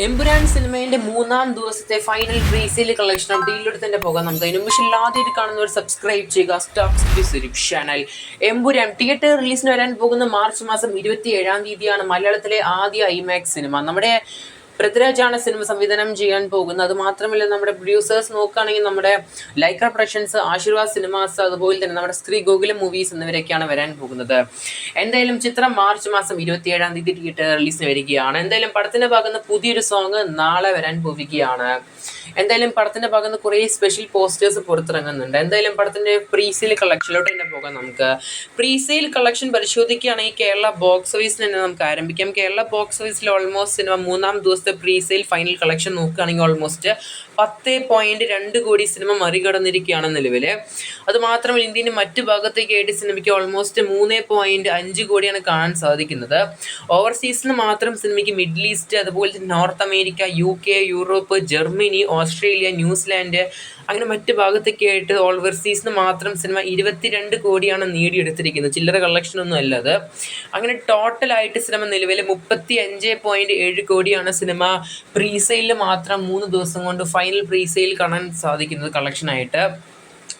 എമ്പുരാൻ സിനിമയുടെ മൂന്നാം ദിവസത്തെ ഫൈനൽ റീസെയിൽ കളക്ഷൻ തന്നെ പോകാം നമുക്ക് അതിന് മുമ്പ് ഇല്ലാതെ കാണുന്നവർ സബ്സ്ക്രൈബ് ചെയ്യുക. സ്റ്റോക്സ് ചാനൽ എമ്പുരാൻ തിയേറ്റർ റിലീസിന് വരാൻ പോകുന്ന മാർച്ച് മാസം ഇരുപത്തി ഏഴാം തീയതിയാണ് മലയാളത്തിലെ ആദ്യ ഐമാക്സ് സിനിമ നമ്മുടെ പൃഥ്വിരാജാണ് സിനിമ സംവിധാനം ചെയ്യാൻ പോകുന്നത്. അത് മാത്രമല്ല നമ്മുടെ പ്രൊഡ്യൂസേഴ്സ് നോക്കുകയാണെങ്കിൽ നമ്മുടെ ലൈക്ക പ്രൊഡക്ഷൻസ് ആശീർവാദ് സിനിമാസ് അതുപോലെ തന്നെ നമ്മുടെ സ്ത്രീ ഗോകുലം മൂവീസ് എന്നിവരൊക്കെയാണ് വരാൻ പോകുന്നത്. എന്തായാലും ചിത്രം മാർച്ച് മാസം ഇരുപത്തിയേഴാം തീയതി തിയേറ്റർ റിലീസിന് വരികയാണ്. എന്തായാലും പടത്തിന്റെ ഭാഗത്ത് പുതിയൊരു സോങ് നാളെ വരാൻ പോവുകയാണ്. എന്തായാലും പടത്തിന്റെ ഭാഗത്ത് കുറേ സ്പെഷ്യൽ പോസ്റ്റേഴ്സ് പുറത്തിറങ്ങുന്നുണ്ട്. എന്തായാലും പടത്തിന്റെ പ്രീസെയിൽ കളക്ഷനിലോട്ട് തന്നെ പോകാം നമുക്ക്. പ്രീസെയിൽ കളക്ഷൻ പരിശോധിക്കുകയാണെങ്കിൽ കേരള ബോക്സ് ഓഫീസിൽ തന്നെ നമുക്ക് ആരംഭിക്കാം. കേരള ബോക്സ് ഓഫീസിൽ ഓൾമോസ്റ്റ് സിനിമ മൂന്നാം ദിവസത്തെ പ്രീസെയിൽ ഫൈനൽ കളക്ഷൻ നോക്കുകയാണെങ്കിൽ ഓൾമോസ്റ്റ് പത്ത് പോയിന്റ് രണ്ട് കോടി സിനിമ മറികടന്നിരിക്കുകയാണ് നിലവിൽ. അതുമാത്രമല്ല ഇന്ത്യന്റെ മറ്റു ഭാഗത്തേക്കായിട്ട് സിനിമയ്ക്ക് ഓൾമോസ്റ്റ് മൂന്ന് പോയിന്റ് അഞ്ച് കോടിയാണ് കാണാൻ സാധിക്കുന്നത്. ഓവർസീസിൽ മാത്രം സിനിമയ്ക്ക് മിഡിൽ ഈസ്റ്റ് അതുപോലെ North America U K Europe Germany Australia New Zealand അങ്ങനെ മറ്റ് ഭാഗത്തൊക്കെ ആയിട്ട് ഓവർസീസിന് മാത്രം സിനിമ ഇരുപത്തിരണ്ട് കോടിയാണ് നേടിയെടുത്തിരിക്കുന്നത്. ചില്ലറ കളക്ഷനൊന്നും അല്ല അത്. അങ്ങനെ ടോട്ടലായിട്ട് സിനിമ നിലവിൽ മുപ്പത്തി അഞ്ച് പോയിന്റ് ഏഴ് കോടിയാണ് സിനിമ പ്രീസെയിലിൽ മാത്രം മൂന്ന് ദിവസം കൊണ്ട് ഫൈനൽ പ്രീസെയിൽ കാണാൻ സാധിക്കുന്നത് കളക്ഷനായിട്ട്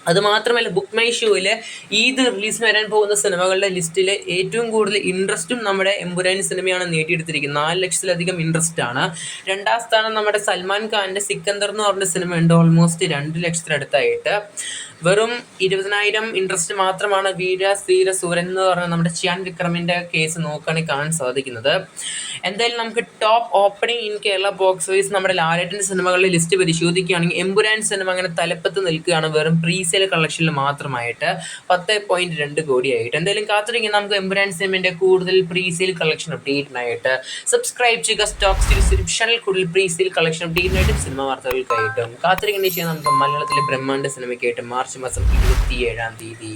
അതുമാത്രമല്ല ബുക്ക് മൈ ഷോയിൽ ഈദ് റിലീസിന് വരാൻ പോകുന്ന സിനിമകളുടെ ലിസ്റ്റിൽ ഏറ്റവും കൂടുതൽ ഇൻട്രസ്റ്റും നമ്മുടെ എമ്പുരാൻ സിനിമയാണ് നേടിയെടുത്തിരിക്കുന്നത്. നാല് ലക്ഷത്തിലധികം ഇൻട്രസ്റ്റ് ആണ്. രണ്ടാം സ്ഥാനം നമ്മുടെ സൽമാൻ ഖാന്റെ സിക്കന്ദർ എന്ന് പറഞ്ഞ സിനിമ ഉണ്ട് ഓൾമോസ്റ്റ് രണ്ട് ലക്ഷത്തിനടുത്തായിട്ട്. വെറും ഇരുപതിനായിരം ഇൻട്രസ്റ്റ് മാത്രമാണ് വീര സീര സൂരൻ എന്ന് പറഞ്ഞ നമ്മുടെ ചിയാൻ വിക്രമിന്റെ കേസ് നോക്കുകയാണെങ്കിൽ കാണാൻ സാധിക്കുന്നത്. എന്തായാലും നമുക്ക് top opening in Kerala box office നമ്മുടെ ലാലേട്ടന്റെ സിനിമകളുടെ ലിസ്റ്റ് പരിശോധിക്കുകയാണെങ്കിൽ എമ്പുരാൻ സിനിമ അങ്ങനെ തലപ്പത്ത് നിൽക്കുകയാണ്. വെറും പ്രീസെയിൽ കളക്ഷനിൽ മാത്രമായിട്ട് പത്ത് പോയിന്റ് രണ്ട് കോടിയായിട്ട് എന്തായാലും കാത്തിരിക്കുന്ന നമുക്ക് എംബ്രാൻ സിമിന്റെ കൂടുതൽ പ്രീസെയിൽ കളക്ഷൻ അപ്ഡേറ്റിനായിട്ട് സബ്സ്ക്രൈബ് ചെയ്യുക സ്റ്റോക്ക് ഡിസ്ക്രിപ്ഷനിൽ കൂടുതൽ പ്രീസെയിൽ കളക്ഷൻ അപ്ഡേറ്റിനായിട്ടും സിനിമ വാർത്തകൾക്കായിട്ടും കാത്തിരിക്കുന്ന ചെയ്യാൻ നമുക്ക് മലയാളത്തിലെ ബ്രഹ്മാണ്ഡ സിനിമയ്ക്കായിട്ട് മാർച്ച് മാസം ഇരുപത്തി ഏഴാം തീയതി.